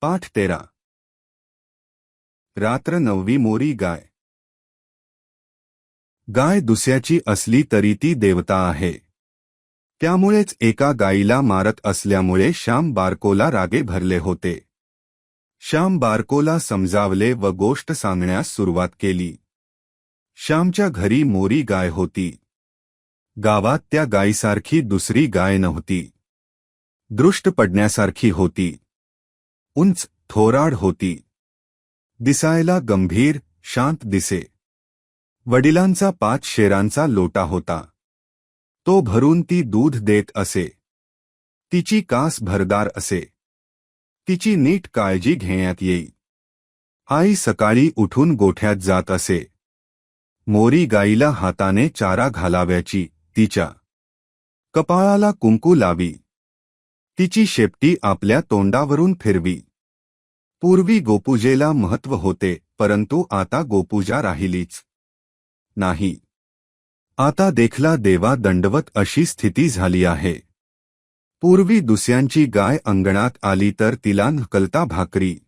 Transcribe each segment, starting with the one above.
पाठ तेरा. रात्र नववी मोरी गाय. गाय दुसऱ्याची असली तरी ती देवता आहे. त्यामुळेच एका गायीला मारत असल्यामुळे श्याम बारकोला रागे भरले होते. श्याम बारकोला समजावले व गोष्ट सांगण्यास सुरुवात केली. श्यामच्या घरी मोरी गाय होती. गावात त्या गायीसारखी दुसरी गाय नव्हती. दृष्ट पडण्यासारखी होती. उंच थोराड होती. दिसायला गंभीर शांत दिसे. वडिलांचा पाच शेरांचा लोटा होता. तो भरून ती दूध देत असे. तिची कास भरदार असे. तिची नीट काळजी घेण्यात येई. आई सकाळी उठून गोठ्यात जात असे. मोरी गाईला हाताने चारा घालाव्याची तिच्या. कपाळाला कुंकू लावी. तिची शेपटी आपल्या तोंडावरून फिरवी. पूर्वी गोपूजेला महत्त्व होते परंतु आता गोपूजा राहिलीच. नाही. आता देखला देवा दंडवत अशी स्थिती झाली आहे. पूर्वी दुसऱ्यांची गाय अंगणात आली तर तिला नकलता भाकरी.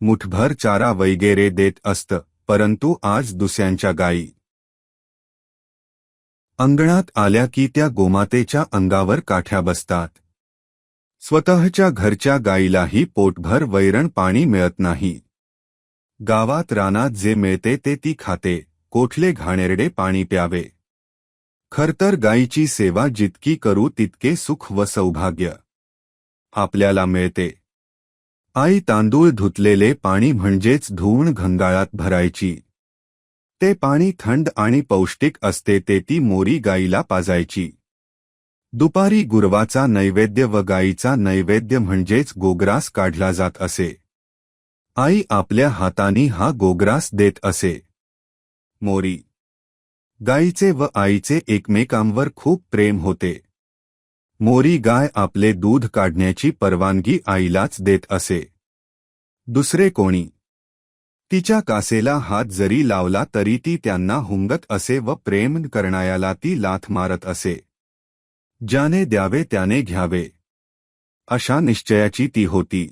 मुठभर चारा वगैरे देत असत परंतु आज दुसऱ्यांच्या गायी अंगणात आल्या की त्या गोमातेच्या अंगावर काठ्या बसतात. स्वतःच्या घरच्या गायीलाही पोटभर वैरण पाणी मिळत नाही. गावात रानात जे मिळते ते ती खाते कोठले घाणेरडे पाणी प्यावे. खरतर गायीची सेवा जितकी करू तितके सुख व सौभाग्य. आपल्याला मिळते. आई तांदूळ धुतलेले पाणी म्हणजेच धुवून घंगाळात भरायची. ते पाणी थंड आणि पौष्टिक असते ते ती मोरी गाईला पाजायची. दुपारी गुरवाचा नैवेद्य व गाईचा नैवेद्य म्हणजेच गोग्रास काढला जात असे. आई आपल्या हातानी हा गोग्रास देत असे. मोरी. गाईचे व आईचे एकमेकांवर खूप प्रेम होते. मोरी गाय आपले दूध काढण्याची परवानगी आईलाच देत असे. दुसरे कोणी. तिच्या कासेला हात जरी लावला तरी ती त्यांना हुंगत असे व प्रेम करणायाला ती लाथ मारत असे. ज्याने द्यावे त्याने घ्यावे. अशा निश्चयाची ती होती.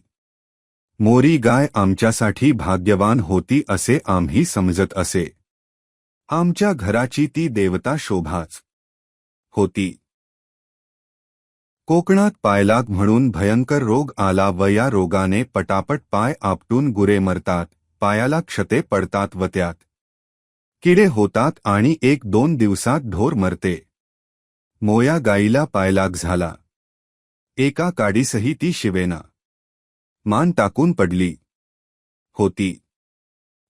मोरी गाय आमच्यासाठी भाग्यवान होती असे आम्ही समजत असे. आमच्या घराची ती देवता शोभाच होती. कोकणात पायलाग म्हणून भयंकर रोग आला व या रोगाने पटापट पाय आपटून गुरे मरतात, पायाला क्षते पडतात व त्यात किडे होतात आणि एक दोन दिवसात ढोर मरते. मोया गाईला पायलाग झाला. एका काडीसही ती शिवेना. मान टाकून पडली. होती.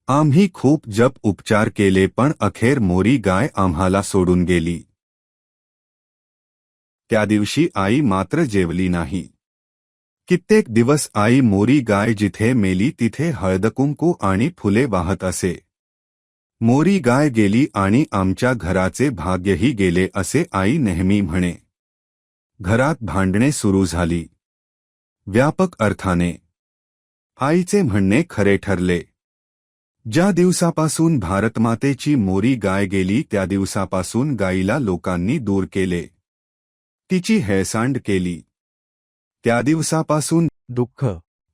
आम्ही खूप जप उपचार केले पण अखेर मोरी गाय आम्हाला सोडून गेली. त्या दिवशी आई मात्र जेवली नाही. कित्येक दिवस आई मोरी गाय जिथे मेली तिथे हळदकुंकू आणि फुले वाहत असे. मोरी गाय गेली आणि आमच्या घराचे भाग्यही गेले असे आई नेहमी म्हणे. घरात भांडणे सुरू झाली. व्यापक अर्थाने. आईचे म्हणणे खरे ठरले. ज्या दिवसापासून भारतमातेची मोरी गाय गेली त्या दिवसापासून गायीला लोकांनी दूर केले. तिची हेळसांड केली. त्या दिवसापासून दुःख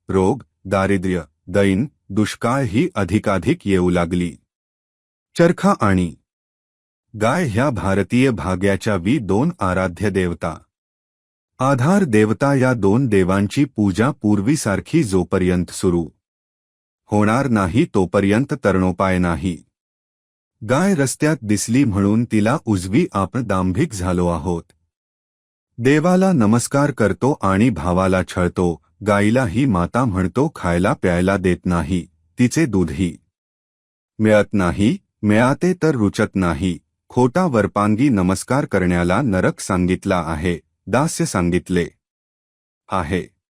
रोग दारिद्र्य दैन दुष्काळ ही अधिकाधिक येऊ लागली. चरखा आणि गाय ह्या भारतीय भाग्याच्या वी दोन आराध्य देवता. आधार देवता या दोन देवांची पूजा पूर्वीसारखी जोपर्यंत सुरू होणार नाही तोपर्यंत तरणोपाय नाही. गाय रस्त्यात दिसली म्हणून तिला उजवी आपण दांभिक झालो आहोत. देवाला नमस्कार करतो आणि भावाला छळतो गाईला ही माता म्हणतो खायला प्यायला देत नाही तिचे दूधही मिळत नाही मिळाते तर रुचत नाही. खोटा वरपांगी नमस्कार करण्याला नरक सांगितला आहे. दास्य सांगितले आहे.